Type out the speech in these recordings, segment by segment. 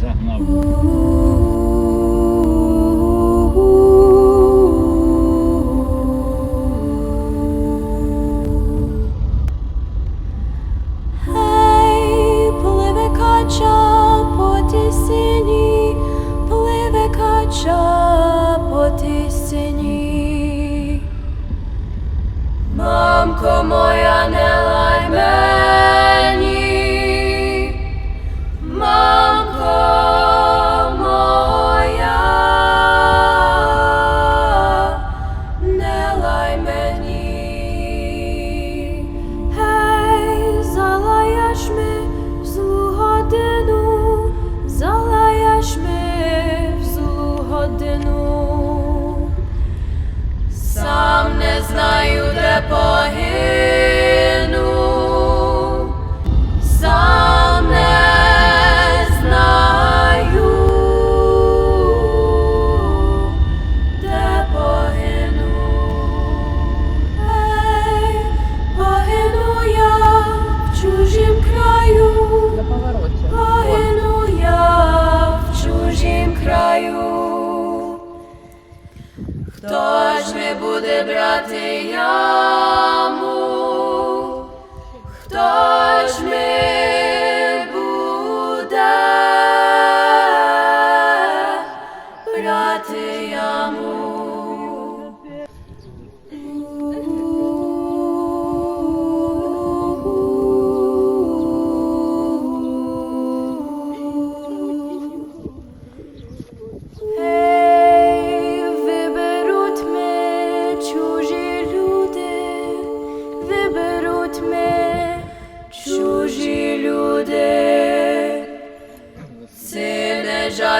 Загнав. Мамко моя, не лай мені, мамко моя, не лай мені. Гей, залаєш ми в злу годину, залаєш ми в злу годину. Сам не знаю, де погину, Хто ж не буде брати яму?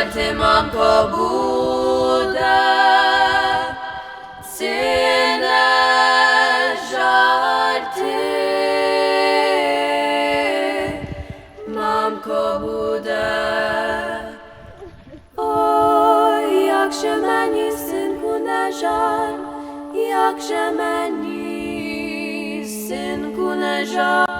Сине жаль ти, мамко, буде, сине жаль ти, мамко буде. Ой, як же мені, синку, не жаль, як же мені, синку, не жаль,